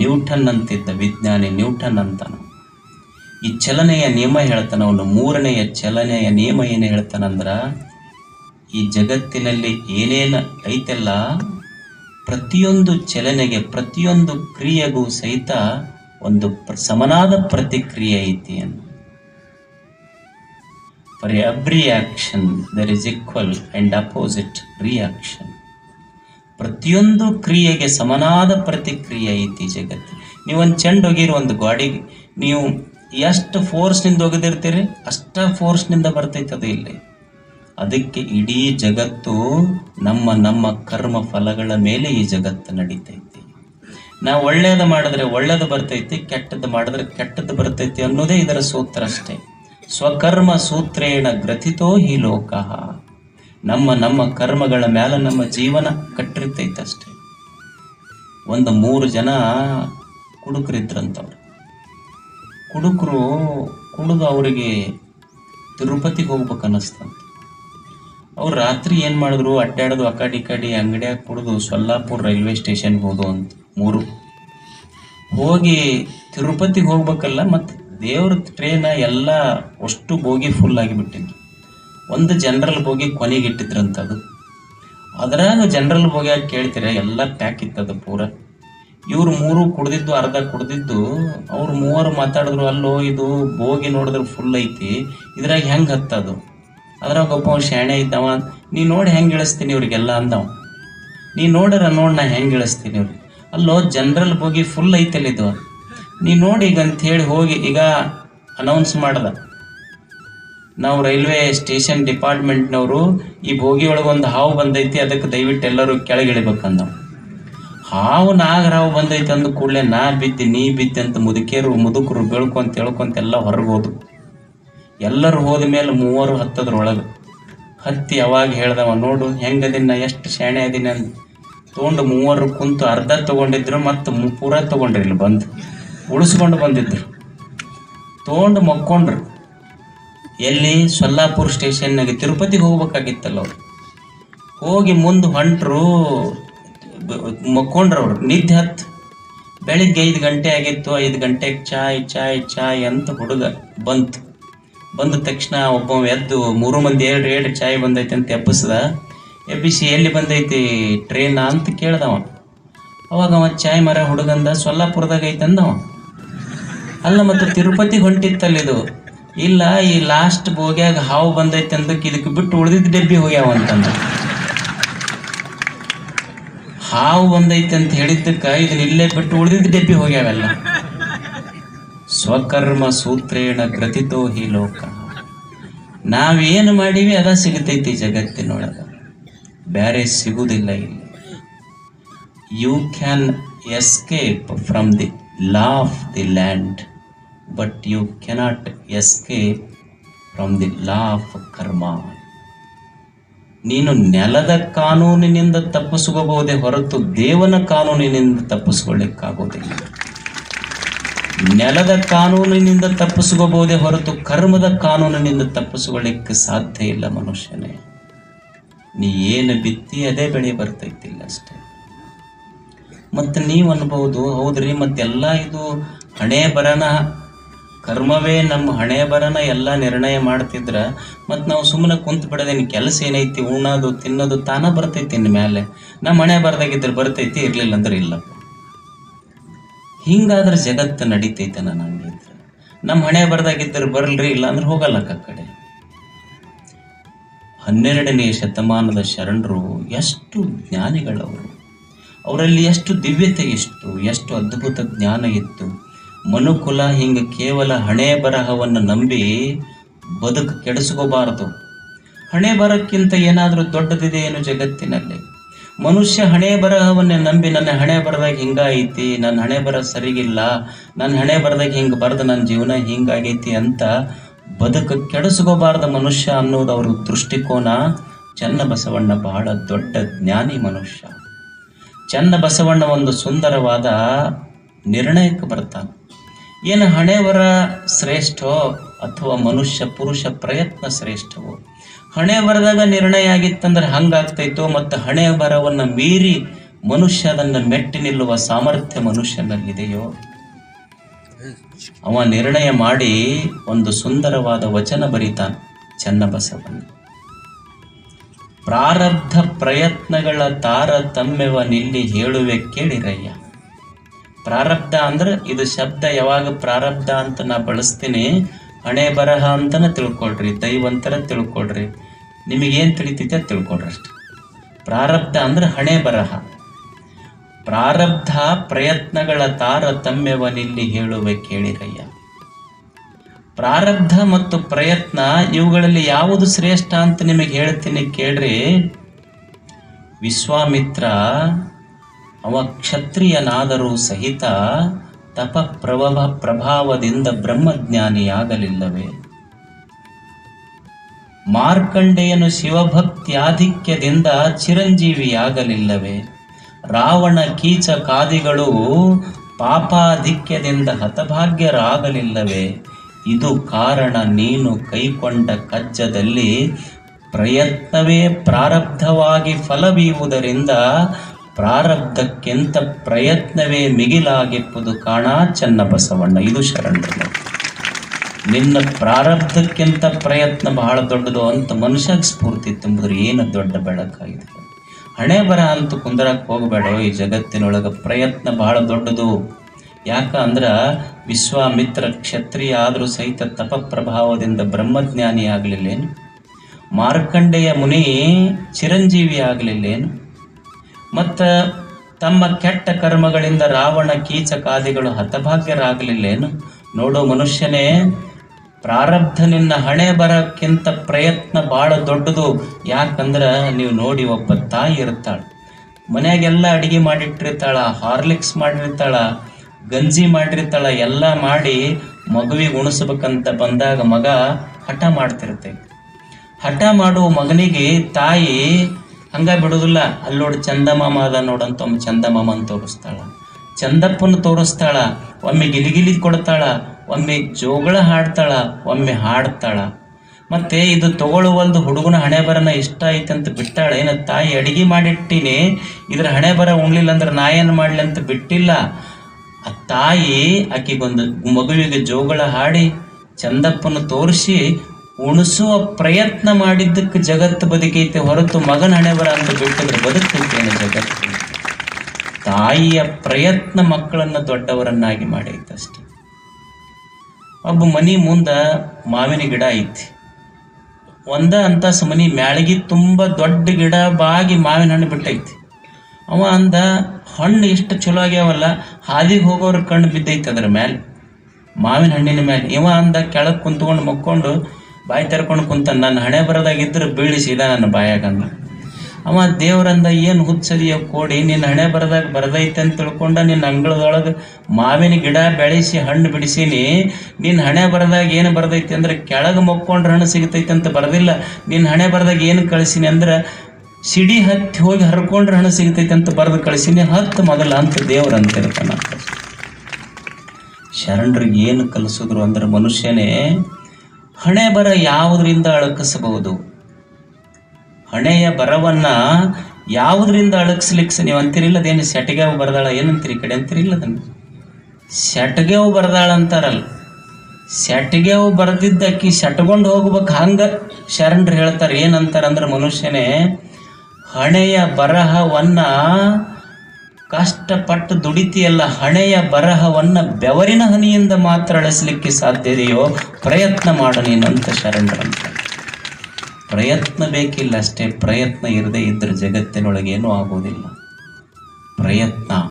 Newton ಅಂತಿದ್ದ ವಿಜ್ಞಾನಿ Newton ಅಂತಾನು. ಈ ಚಲನೆಯ ನಿಯಮ ಹೇಳ್ತಾನೆ, ಅವನು ಮೂರನೆಯ ಚಲನೆಯ ನಿಯಮ ಏನು ಹೇಳ್ತಾನಂದ್ರ ಈ ಜಗತ್ತಿನಲ್ಲಿ ಏನೇನು ಐತೆಲ್ಲ, ಪ್ರತಿಯೊಂದು ಚಲನೆಗೆ, ಪ್ರತಿಯೊಂದು ಕ್ರಿಯೆಗೂ ಸಹಿತ ಒಂದು ಸಮನಾದ ಪ್ರತಿಕ್ರಿಯೆ ಐತಿ ಅಂತ for every action there is equal and opposite reaction ಪ್ರತಿಯೊಂದು ಕ್ರಿಯೆಗೆ ಸಮನಾದ ಪ್ರತಿಕ್ರಿಯೆ ಐತಿ ಜಗತ್ತು. ನೀವು ಒಂದು ಚೆಂಡು ಹೋಗಿರೋ ಒಂದು ಗಾಡಿಗೆ, ನೀವು ಎಷ್ಟು ಫೋರ್ಸ್ನಿಂದ ಒಗೆದಿರ್ತೀರಿ ಅಷ್ಟ ಫೋರ್ಸ್ನಿಂದ ಬರ್ತೈತೆ ಅದು ಇಲ್ಲಿ. ಅದಕ್ಕೆ ಇಡೀ ಜಗತ್ತು ನಮ್ಮ ನಮ್ಮ ಕರ್ಮ ಫಲಗಳ ಮೇಲೆ ಈ ಜಗತ್ತು ನಡೀತೈತಿ. ನಾವು ಒಳ್ಳೇದು ಮಾಡಿದ್ರೆ ಒಳ್ಳೇದು ಬರ್ತೈತಿ ಕೆಟ್ಟದ್ದು ಮಾಡಿದ್ರೆ ಕೆಟ್ಟದ್ದು ಬರ್ತೈತಿ ಅನ್ನೋದೇ ಇದರ ಸೂತ್ರ ಅಷ್ಟೇ. ಸ್ವಕರ್ಮ ಸೂತ್ರೇಣ ಗ್ರಥಿತೋ ಹಿ ಲೋಕ. ನಮ್ಮ ನಮ್ಮ ಕರ್ಮಗಳ ಮೇಲೆ ನಮ್ಮ ಜೀವನ ಕಟ್ಟಿರ್ತೈತೆ ಅಷ್ಟೇ ಒಂದು ಮೂರು ಜನ ಕುಡುಕರಿದ್ರಂತವ್ರು. ಕುಡುಕರು ಕುಡಿದು ಅವರಿಗೆ ತಿರುಪತಿಗೆ ಹೋಗ್ಬೇಕು ಅನ್ನಿಸ್ತಂತ ಅವ್ರು ರಾತ್ರಿ ಏನು ಮಾಡಿದ್ರು? ಅಡ್ಡಾಡೋದು ಆ ಕಡೆ ಅಂಗಡಿಯಾಗ ಕುಡಿದು ಸೊಲ್ಲಾಪುರ ರೈಲ್ವೆ ಸ್ಟೇಷನ್ಗೆ ಹೋದು ಅಂತ ಮೂರು. ಹೋಗಿ ತಿರುಪತಿಗೆ ಹೋಗ್ಬೇಕಲ್ಲ ಮತ್ತು ದೇವ್ರ ಟ್ರೇನ ಎಲ್ಲ ಅಷ್ಟು ಬೋಗಿ ಫುಲ್ ಆಗಿಬಿಟ್ಟಿದ್ದು ಒಂದು ಜನರಲ್ ಬೋಗಿ ಕೊನೆಗೆ ಇಟ್ಟಿದ್ರಂತ ಅದು ಅದ್ರಾಗ ಜನರಲ್ ಬೋಗಿಯಾಗಿ ಕೇಳ್ತೀರ? ಎಲ್ಲ ಪ್ಯಾಕ್ ಇತ್ತದು ಪೂರ. ಇವ್ರು ಮೂರು ಕುಡ್ದಿದ್ದು, ಅರ್ಧ ಕುಡ್ದಿದ್ದು, ಅವ್ರು ಮೂವರು ಮಾತಾಡಿದ್ರು, ಅಲ್ಲೋ ಇದು ಬೋಗಿ ನೋಡಿದ್ರೆ ಫುಲ್ ಐತಿ. ಇದ್ರಾಗ ಹೆಂಗೆ ಹತ್ತದು? ಅದ್ರಾಗ ಒಬ್ಬ ಶಾಣೆ ಇದ್ದವ, ನೀ ನೋಡಿ ಹೆಂಗೆ ಇಳಿಸ್ತೀನಿ ಇವ್ರಿಗೆಲ್ಲ, ಅಂದವ. ನೀ ನೋಡ್ರ, ನೋಡಿ ನಾ ಹೆಂಗೆ ಇಳಿಸ್ತೀನಿ ಇವ್ರಿಗೆ. ಅಲ್ಲೋ ಜನರಲ್ ಬೋಗಿ ಫುಲ್ ಐತಲ್ಲಿದ್ದು ನೀ ನೋಡಿ ಈಗ ಅಂತ ಹೇಳಿ ಹೋಗಿ, ಈಗ ಅನೌನ್ಸ್ ಮಾಡ್ದ. ನಾವು ರೈಲ್ವೆ ಸ್ಟೇಷನ್ ಡಿಪಾರ್ಟ್ಮೆಂಟ್ನವರು ಈ ಬೋಗಿ ಒಳಗೆ ಒಂದು ಹಾವು ಬಂದೈತಿ, ಅದಕ್ಕೆ ದಯವಿಟ್ಟು ಎಲ್ಲರೂ ಕೆಳಗಿಳಿಬೇಕಂದ ಹಾವು ನಾಗರಾವು ಬಂದೈತೆ ಅಂದ ಕೂಡಲೇ ನಾ ಬಿದ್ದಿ, ನೀ ಬಿದ್ದಿ ಅಂತ ಮುದುಕಿಯರು ಮುದುಕರು ಬೆಳ್ಕೊಂತ ಹೇಳ್ಕೊಂತ ಎಲ್ಲ ಹೊರಗೆ ಹೋದ್ರು. ಎಲ್ಲರೂ ಹೋದ ಮೇಲೆ ಮೂವರು ಹತ್ತದ್ರೊಳಗೆ. ಹತ್ತಿ ಅವಾಗ ಹೇಳ್ದವ, ನೋಡು ಹೆಂಗದಿನ ಎಷ್ಟು ಶಾಣೆ ಅದಿನ ಅಂತ. ತೊಗೊಂಡು ಮೂವರು ಕುಂತು ಅರ್ಧ ತಗೊಂಡಿದ್ರು ಮತ್ತು ಪೂರ ತಗೊಂಡ್ರಿ ಇಲ್ಲಿ ಬಂದು. ಉಳಿಸ್ಕೊಂಡು ಬಂದಿದ್ರು. ತೊಗೊಂಡು ಮಕ್ಕೊಂಡ್ರು. ಎಲ್ಲಿ ಸೊಲ್ಲಾಪುರ ಸ್ಟೇಷನ್ನಾಗೆ ತಿರುಪತಿಗೆ ಹೋಗ್ಬೇಕಾಗಿತ್ತಲ್ಲ? ಅವ್ರು ಹೋಗಿ ಮುಂದೆ ಹೊಂಟರು ಮಕ್ಕೊಂಡ್ರು ಅವ್ರು ನಿದ್ದೆ ಹತ್ತು ಬೆಳಿಗ್ಗೆ ಐದು ಗಂಟೆ ಆಗಿತ್ತು, ಐದು ಗಂಟೆಗೆ ಚಾಯ್ ಚಾಯ್ ಚಾಯ್ ಅಂತ ಹುಡುಗ ಬಂತು. ಬಂದ ತಕ್ಷಣ ಒಬ್ಬ ಎದ್ದು ಮೂರು ಮಂದಿ ಎರಡು ಎರಡು ಚಾಯ್ ಬಂದೈತೆ ಅಂತ ಎಬ್ಬಿಸ್ದ. ಎಬ್ಬಿಸಿ, ಎಲ್ಲಿ ಬಂದೈತಿ ಟ್ರೈನ್ ಅಂತ ಕೇಳ್ದವ. ಅವಾಗ ಅವ ಚಾಯ್ ಮರ ಹುಡುಗಂದ ಸೊಲ್ಲಾಪುರದಾಗ ಐತೆ ಅಂದವ ಅಲ್ಲ, ಮತ್ತು ತಿರುಪತಿಗೆ ಹೊಂಟಿತ್ತಲ್ಲ ಇದು? ಇಲ್ಲ, ಈ ಲಾಸ್ಟ್ ಬೋಗ್ಯಾಗ ಹಾವು ಬಂದೈತೆ ಅಂದಕ್ಕೆ ಇದಕ್ಕೆ ಬಿಟ್ಟು ಉಳಿದಿದ್ದ ಡಬ್ಬಿ ಹೋಗ್ಯಾವ ಅಂತಂದ ಹಾವು ಬಂದೈತೆ ಅಂತ ಹೇಳಿದ್ದಕ್ಕೆ ಇದನ್ನ ಇಲ್ಲೇ ಬಿಟ್ಟು ಉಳಿದಿದ್ದ ಡಬ್ಬಿ ಹೋಗ್ಯಾವೆಲ್ಲ. ಸ್ವಕರ್ಮ ಸೂತ್ರೇಣ ಗ್ರತಿತೋ ಹಿ ಲೋಕ. ನಾವೇನು ಮಾಡೀವಿ ಅದ ಸಿಗತೈತಿ ಜಗತ್ತಿನೊಳಗೆ. ಬೇರೆ ಸಿಗುವುದಿಲ್ಲ ಇಲ್ಲಿ. You can escape from the law of the land but you cannot escape from the law of karma ನೀನು ನೆಲದ ಕಾನೂನಿನಿಂದ ತಪ್ಪಿಸ್ಕೋಬಹುದೇ ಹೊರತು ದೇವನ ಕಾನೂನಿನಿಂದ ತಪ್ಪಿಸ್ಕೊಳ್ಳಿಕ್ಕಾಗೋದಿಲ್ಲ ನೆಲದ ಕಾನೂನಿನಿಂದ ತಪ್ಪಿಸ್ಕೋಬಹುದೇ ಹೊರತು ಕರ್ಮದ ಕಾನೂನಿನಿಂದ ತಪ್ಪಿಸ್ಕೊಳ್ಳಿಕ್ಕೆ ಸಾಧ್ಯ ಇಲ್ಲ ಮನುಷ್ಯನೇ. ನೀ ಏನು ಬಿತ್ತಿ ಅದೇ ಬೆಳೆ ಬರ್ತೈತಿಲ್ಲ ಅಷ್ಟೇ. ಮತ್ತು ನೀವು ಅನ್ಬೋದು ಹೌದ್ರಿ, ಮತ್ತೆಲ್ಲ ಇದು ಹಣೆ ಬರನ ಕರ್ಮವೇ ನಮ್ಮ ಹಣೆ ಬರನ ಎಲ್ಲ ನಿರ್ಣಯ ಮಾಡ್ತಿದ್ರ ಮತ್ತು ನಾವು ಸುಮ್ಮನೆ ಕುಂತ ಬಿಡೋದೇನು ಕೆಲಸ ಏನೈತಿ, ಉಣ್ಣೋದು, ತಿನ್ನೋದು ತಾನ ಬರ್ತೈತಿ ಇನ್ನು ಮೇಲೆ ನಮ್ಮ ಹಣೆ ಬರ್ದಾಗಿದ್ರೆ ಬರ್ತೈತಿ, ಇರಲಿಲ್ಲ ಅಂದ್ರೆ ಇಲ್ಲ. ಹಿಂಗಾದ್ರೆ ಜಗತ್ತು ನಡೀತೈತೆ ನಾನು ಹಂಗಿದ್ರೆ ನಮ್ಮ ಹಣೆ ಬರ್ದಾಗಿದ್ದರೆ ಬರಲ್ರಿ, ಇಲ್ಲ ಅಂದ್ರೆ ಹೋಗಲ್ಲ ಆ ಕಡೆ. ಹನ್ನೆರಡನೇ ಶತಮಾನದ ಶರಣರು ಎಷ್ಟು ಜ್ಞಾನಿಗಳವರು. ಅವರಲ್ಲಿ ಎಷ್ಟು ದಿವ್ಯತೆ ಎಷ್ಟು ಎಷ್ಟು ಅದ್ಭುತ ಜ್ಞಾನ ಇತ್ತು. ಮನುಕುಲ ಹಿಂಗೆ ಕೇವಲ ಹಣೆ ಬರಹವನ್ನು ನಂಬಿ ಬದುಕು ಕೆಡಿಸ್ಕೋಬಾರದು. ಹಣೆ ಬರಕ್ಕಿಂತ ಏನಾದರೂ ದೊಡ್ಡದಿದೆ ಏನು ಜಗತ್ತಿನಲ್ಲಿ? ಮನುಷ್ಯ ಹಣೆ ಬರಹವನ್ನೇ ನಂಬಿ ನನ್ನ ಹಣೆ ಬರದಾಗ ಹಿಂಗಾಗೈತಿ ನನ್ನ ಹಣೆ ಬರ ಸರಿಗಿಲ್ಲ, ನನ್ನ ಹಣೆ ಬರದಾಗ ಹಿಂಗೆ ಬರ್ದು ನನ್ನ ಜೀವನ ಹಿಂಗಾಗೈತಿ ಅಂತ ಬದುಕು ಕೆಡಿಸ್ಕೋಬಾರ್ದ ಮನುಷ್ಯ ಅನ್ನೋದು ಅವ್ರ ದೃಷ್ಟಿಕೋನ. ಚನ್ನ ಬಸವಣ್ಣ ಬಹಳ ದೊಡ್ಡ ಜ್ಞಾನಿ ಮನುಷ್ಯ. ಚನ್ನ ಬಸವಣ್ಣ ಒಂದು ಸುಂದರವಾದ ನಿರ್ಣಯಕ್ಕೆ ಬರ್ತಾನೆ. ಏನು ಹಣೆವರ ಶ್ರೇಷ್ಠೋ ಅಥವಾ ಮನುಷ್ಯ ಪುರುಷ ಪ್ರಯತ್ನ ಶ್ರೇಷ್ಠವೋ? ಹಣೆ ಬರದಾಗ ನಿರ್ಣಯ ಆಗಿತ್ತಂದ್ರೆ ಹಂಗಾಗ್ತೈತೋ ಮತ್ತು ಹಣೆ ಬರವನ್ನು ಮೀರಿ ಮನುಷ್ಯ ಅದನ್ನು ಮೆಟ್ಟಿ ನಿಲ್ಲುವ ಸಾಮರ್ಥ್ಯ ಮನುಷ್ಯನಲ್ಲಿದೆಯೋ? ಅವ ನಿರ್ಣಯ ಮಾಡಿ ಒಂದು ಸುಂದರವಾದ ವಚನ ಬರೀತಾನೆ ಚನ್ನಬಸವಣ್ಣ ಪ್ರಾರಬ್ಧ ಪ್ರಯತ್ನಗಳ ತಾರತಮ್ಯವ ನಿಲ್ಲಿ ಹೇಳುವೆ ಕೇಳಿರಯ್ಯ. ಪ್ರಾರಬ್ಧ ಅಂದ್ರೆ ಇದು ಶಬ್ದ ಯಾವಾಗ ಪ್ರಾರಬ್ಧ ಅಂತ ನಾ ಬಳಸ್ತೀನಿ. ಹಣೆ ಬರಹ ಅಂತನ ತಿಳ್ಕೊಳ್ರಿ ದೈವಂತರ ತಿಳ್ಕೊಳ್ರಿ. ನಿಮಗೇನು ತಿಳಿತೈತೆ ತಿಳ್ಕೊಳ್ರಿ ಅಷ್ಟೆ. ಪ್ರಾರಬ್ಧ ಅಂದ್ರೆ ಹಣೆ ಬರಹ. ಪ್ರಾರಬ್ಧ ಪ್ರಯತ್ನಗಳ ತಾರತಮ್ಯವನಿಲ್ಲಿ ಹೇಳುವೆ ಕೇಳಿರಯ್ಯ ಪ್ರಾರಬ್ಧ ಮತ್ತು ಪ್ರಯತ್ನ ಇವುಗಳಲ್ಲಿ ಯಾವುದು ಶ್ರೇಷ್ಠ ಅಂತ ನಿಮಗೆ ಹೇಳ್ತೀನಿ ಕೇಳ್ರಿ. ವಿಶ್ವಾಮಿತ್ರ ಅವ ಕ್ಷತ್ರಿಯನಾದರೂ ಸಹಿತ ತಪ ಪ್ರಭವ ಪ್ರಭಾವದಿಂದ ಬ್ರಹ್ಮಜ್ಞಾನಿಯಾಗಲಿಲ್ಲವೇ? ಮಾರ್ಕಂಡೇಯನು ಶಿವಭಕ್ತ್ಯಾಧಿಕ್ಯದಿಂದ ಚಿರಂಜೀವಿಯಾಗಲಿಲ್ಲವೇ? ರಾವಣ ಕೀಚ ಕಾದಿಗಳು ಪಾಪಾಧಿಕ್ಯದಿಂದ ಹತಭಾಗ್ಯರಾಗಲಿಲ್ಲವೇ? ಇದು ಕಾರಣ ನೀನು ಕೈಕೊಂಡ ಕಜ್ಜದಲ್ಲಿ ಪ್ರಯತ್ನವೇ ಪ್ರಾರಬ್ಧವಾಗಿ ಫಲವೀಯುವುದರಿಂದ ಪ್ರಾರಬ್ಧಕ್ಕಿಂತ ಪ್ರಯತ್ನವೇ ಮಿಗಿಲಾಗಿಪ್ಪುದು ಕಾಣ ಚನ್ನಬಸವಣ್ಣ. ಇದು ಶರಣರು. ನಿನ್ನ ಪ್ರಾರಬ್ಧಕ್ಕಿಂತ ಪ್ರಯತ್ನ ಬಹಳ ದೊಡ್ಡದು ಅಂತ ಮನುಷ್ಯಾಗ ಸ್ಫೂರ್ತಿ ತುಂಬಿದ್ರೆ ಏನು ದೊಡ್ಡ ಬೆಳಕಾಗಿದೆ. ಹಣೆ ಬರ ಅಂತ ಕುಂದರಕ್ಕೆ ಹೋಗಬೇಡ. ಈ ಜಗತ್ತಿನೊಳಗೆ ಪ್ರಯತ್ನ ಬಹಳ ದೊಡ್ಡದು. ಯಾಕ ಅಂದ್ರ ವಿಶ್ವಾಮಿತ್ರ ಕ್ಷತ್ರಿಯ ಆದರೂ ಸಹಿತ ತಪ ಪ್ರಭಾವದಿಂದ ಬ್ರಹ್ಮಜ್ಞಾನಿ ಆಗಲಿಲ್ಲೇನು ಮಾರ್ಕಂಡೆಯ ಮುನಿ ಚಿರಂಜೀವಿ ಆಗಲಿಲ್ಲೇನು ಮತ್ತು ತಮ್ಮ ಕೆಟ್ಟ ಕರ್ಮಗಳಿಂದ ರಾವಣ ಕೀಚಕಾದಿಗಳು ಹತಭಾಗ್ಯರಾಗಲಿಲ್ಲೇನು? ನೋಡು ಮನುಷ್ಯನೇ ಪ್ರಾರಬ್ಧ ಹಣೆ ಬರಕ್ಕಿಂತ ಪ್ರಯತ್ನ ಭಾಳ ದೊಡ್ಡದು. ಯಾಕಂದ್ರೆ ನೀವು ನೋಡಿ ಒಬ್ಬ ತಾಯಿ ಇರ್ತಾಳೆ. ಮನೆಯಾಗೆಲ್ಲ ಅಡಿಗೆ ಮಾಡಿಟ್ಟಿರ್ತಾಳ, ಹಾರ್ಲಿಕ್ಸ್ ಮಾಡಿರ್ತಾಳ, ಗಂಜಿ ಮಾಡಿರ್ತಾಳ, ಎಲ್ಲ ಮಾಡಿ ಮಗುವಿಗೆ ಉಣಿಸ್ಬೇಕಂತ ಬಂದಾಗ ಮಗ ಹಠ ಮಾಡ್ತಿರ್ತೈತಿ. ಹಠ ಮಾಡುವ ಮಗನಿಗೆ ತಾಯಿ ಹಂಗ ಬಿಡುದಿಲ್ಲ. ಅಲ್ಲಿ ನೋಡಿ ಚಂದಮಾಮ ಅದ ನೋಡಂತ ಒಮ್ಮೆ ಚಂದಮಾಮ ಅಂತ ತೋರಿಸ್ತಾಳ. ಚಂದಪ್ಪನ ತೋರಿಸ್ತಾಳ. ಒಮ್ಮೆ ಗಿಲಿಗಿಲಿ ಕೊಡ್ತಾಳ. ಒಮ್ಮೆ ಜೋಗಳ ಹಾಡ್ತಾಳ. ಒಮ್ಮೆ ಹಾಡ್ತಾಳ. ಮತ್ತೆ ಇದು ತಗೊಳ್ಳುವಲ್ದು ಹುಡುಗನ ಹಣೆ ಬರನ ಇಷ್ಟ ಐತೆ ಅಂತ ಬಿಟ್ಟಾಳ. ಏನ ತಾಯಿ ಅಡಿಗೆ ಮಾಡಿಟ್ಟಿನಿ. ಇದ್ರ ಹಣೆ ಬರ ಉಣ್ಲಿಲ್ಲ ಅಂದ್ರೆ ನಾ ಏನು ಮಾಡ್ಲಿ ಅಂತ ಬಿಟ್ಟಿಲ್ಲ. ಆ ತಾಯಿ ಆಕೆಗೊಂದು ಮಗುವಿಗೆ ಜೋಗಳ ಹಾಡಿ ಚಂದಪ್ಪನ ತೋರಿಸಿ ಉಣಿಸುವ ಪ್ರಯತ್ನ ಮಾಡಿದ್ದಕ್ಕೆ ಜಗತ್ತು ಬದುಕೈತೆ ಹೊರತು ಮಗನ ಹಣೆ ಬರ ಅಂತ ಬಿಟ್ಟಿದ್ರೆ ಬದುಕೈತೇನೆ ಜಗತ್ತು. ತಾಯಿಯ ಪ್ರಯತ್ನ ಮಕ್ಕಳನ್ನ ದೊಡ್ಡವರನ್ನಾಗಿ ಮಾಡೈತೆ ಅಷ್ಟೆ. ಒಬ್ಬ ಮನಿ ಮುಂದ ಮಾವಿನ ಗಿಡ ಐತಿ. ಒಂದ ಅಂತ ಮನಿ ಮ್ಯಾಳಗಿ ತುಂಬ ದೊಡ್ಡ ಗಿಡ ಬಾಗಿ ಮಾವಿನ ಹಣ್ಣು ಬಿಟ್ಟೈತಿ. ಅವ ಅಂದ, ಹಣ್ಣು ಎಷ್ಟು ಚಲೋ ಆಗ್ಯಾವಲ್ಲ, ಹಾದಿಗೆ ಹೋಗೋರ ಕಣ್ಣು ಬಿದ್ದೈತೆ ಅದ್ರ ಮೇಲೆ ಮಾವಿನ ಹಣ್ಣಿನ ಮೇಲೆ ಇವ ಅಂದ, ಕೆಳಗೆ ಕುಂತ್ಕೊಂಡು ಮಕ್ಕೊಂಡು ಬಾಯಿ ತೆರ್ಕೊಂಡು ಕುಂತ ನನ್ನ ಹಣೆ ಬರದಾಗಿದ್ರೆ ಬೀಳಿಸಿದ ನನ್ನ ಬಾಯಾಗಂದ ಅವ ದೇವ್ರಂದ ಏನು ಹುಚ್ಚದಿಯ ಕೋಡಿ, ನಿನ್ನ ಹಣೆ ಬರದಾಗ ಬರದೈತೆ ಅಂತ ತಿಳ್ಕೊಂಡ ನಿನ್ನ ಅಂಗಳದೊಳಗೆ ಮಾವಿನ ಗಿಡ ಬೆಳೆಸಿ ಹಣ್ಣು ಬಿಡಿಸೀನಿ. ನಿನ್ನ ಹಣೆ ಬರದಾಗ ಏನು ಬರದೈತಿ ಅಂದ್ರೆ ಕೆಳಗೆ ಮಕ್ಕೊಂಡ್ರೆ ಹಣ್ಣು ಸಿಗತೈತೆ ಅಂತ ಬರದಿಲ್ಲ. ನಿನ್ನ ಹಣೆ ಬರದಾಗ ಏನು ಕಳಿಸೀನಿ ಅಂದ್ರೆ ಸಿಡಿ ಹತ್ತಿ ಹೋಗಿ ಹರ್ಕೊಂಡ್ರೆ ಹಣ ಸಿಗತೈತೆ ಅಂತ ಬರೆದು ಕಳಿಸೀನಿ. ಹತ್ತು ಮೊದಲ ಅಂತ ದೇವ್ರು ಅಂತಿರ್ತಾನ ಶರಣರಿಗೆ ಏನು ಕಲಿಸಿದ್ರು ಅಂದ್ರೆ ಮನುಷ್ಯನೇ ಹಣೆ ಬರ ಯಾವುದರಿಂದ ಅಳಕಿಸಬಹುದು? ಹಣೆಯ ಬರವನ್ನ ಯಾವುದರಿಂದ ಅಳಗಿಸ್ಲಿಕ್ಕೆ ನೀವು ಅಂತೀರಿಲ್ಲ ಅದೇನು ಸೆಟಗೇವು ಬರದಾಳ ಏನಂತೀರಿ ಕಡೆ ಅಂತೀರಿಲ್ಲ ಅದನ್ನು ಸೆಟಗೇವು ಬರದಾಳ ಅಂತಾರಲ್ಲ. ಸೆಟಗೇವು ಬರೆದಿದ್ದಕ್ಕಿ ಸೆಟ್ಕೊಂಡು ಹೋಗ್ಬೇಕು ಹಂಗ ಶರಣರು ಹೇಳ್ತಾರೆ. ಏನಂತಾರಂದ್ರೆ ಮನುಷ್ಯನೇ, ಹಣೆಯ ಬರಹವನ್ನ ಕಷ್ಟಪಟ್ಟು ದುಡಿತಿಯಲ್ಲ ಹಣೆಯ ಬರಹವನ್ನ ಬೆವರಿನ ಹನಿಯಿಂದ ಮಾತ್ರ ಅಳಿಸ್ಲಿಕ್ಕೆ ಸಾಧ್ಯದೆಯೋ ಪ್ರಯತ್ನ ಮಾಡು ನೀನಂತ ಶರಣರಂತ. ಪ್ರಯತ್ನ ಬೇಕಿಲ್ಲ ಅಷ್ಟೇ ಪ್ರಯತ್ನ ಇರದೇ ಇದ್ದರೆ ಜಗತ್ತಿನೊಳಗೇನೂ ಆಗೋದಿಲ್ಲ ಪ್ರಯತ್ನ.